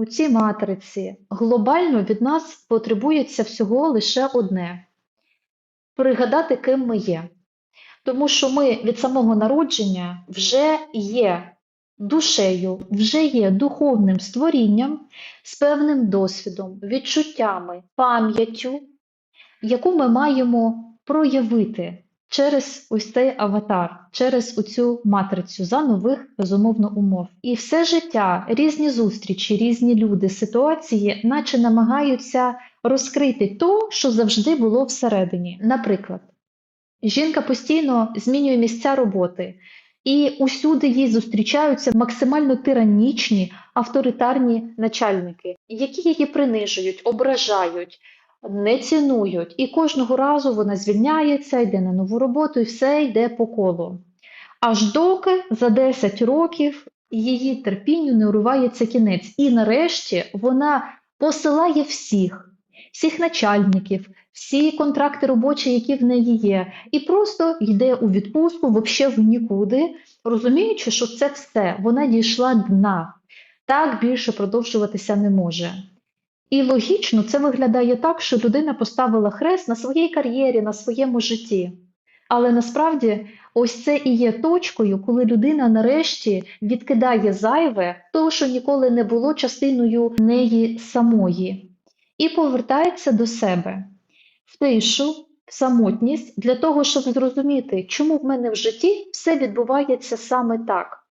у цій матриці глобально від нас потребується всього лише одне пригадати, ким ми є. Тому що ми від самого народження вже є душею, вже є духовним створінням з певним досвідом, відчуттями, пам'яттю, яку ми маємо проявити через ось цей аватар, через оцю матрицю за нових безумовно умов. І все життя, різні зустрічі, різні люди, ситуації, наче намагаються розкрити то, що завжди було всередині. Наприклад, жінка постійно змінює місця роботи. І усюди їй зустрічаються максимально тиранічні авторитарні начальники, які її принижують, ображають, не цінують. І кожного разу вона звільняється, йде на нову роботу, і все йде по колу. Аж доки за 10 років її терпінню не урувається кінець. І нарешті вона посилає всіх, всіх начальників, всі контракти робочі, які в неї є, і просто йде у відпустку, взагалі в нікуди, розуміючи, що це все, вона дійшла дна. Так більше продовжуватися не може. І логічно це виглядає так, що людина поставила хрест на своїй кар'єрі, на своєму житті. Але насправді ось це і є точкою, коли людина нарешті відкидає зайве, того, що ніколи не було частиною неї самої, і повертається до себе в тишу, в самотність для того, щоб зрозуміти, чому в мене в житті все відбувається саме так.